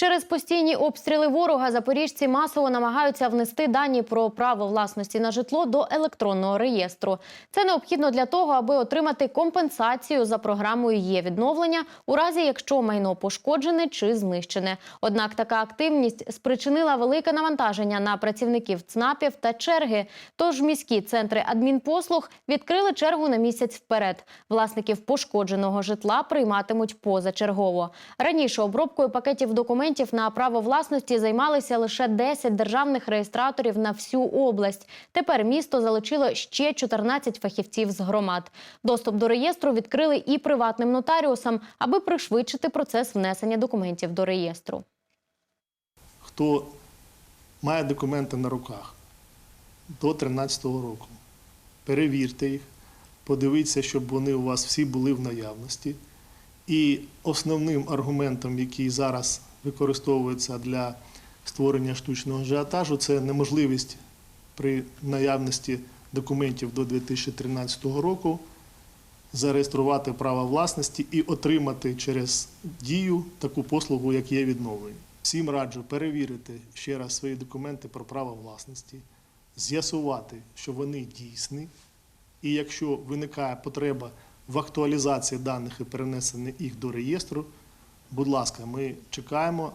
Через постійні обстріли ворога запоріжці масово намагаються внести дані про право власності на житло до електронного реєстру. Це необхідно для того, аби отримати компенсацію за програмою є відновлення у разі, якщо майно пошкоджене чи знищене. Однак така активність спричинила велике навантаження на працівників ЦНАПів та черги. Тож міські центри адмінпослуг відкрили чергу на місяць вперед. Власників пошкодженого житла прийматимуть позачергово. Раніше обробкою пакетів документів на право власності займалися лише 10 державних реєстраторів на всю область. Тепер місто залучило ще 14 фахівців з громад. Доступ до реєстру відкрили і приватним нотаріусам, аби пришвидшити процес внесення документів до реєстру. хто має документи на руках до 2013 року. Перевірте їх, подивіться, щоб вони у вас всі були в наявності. І основним аргументом, який зараз використовується для створення штучного ажіотажу, це неможливість при наявності документів до 2013 року зареєструвати право власності і отримати через дію таку послугу, як є відновлення. Всім раджу перевірити ще раз свої документи про право власності, з'ясувати, що вони дійсні, і якщо виникає потреба в акуалізації даних і перенесення їх до реєстру, будь ласка, ми чекаємо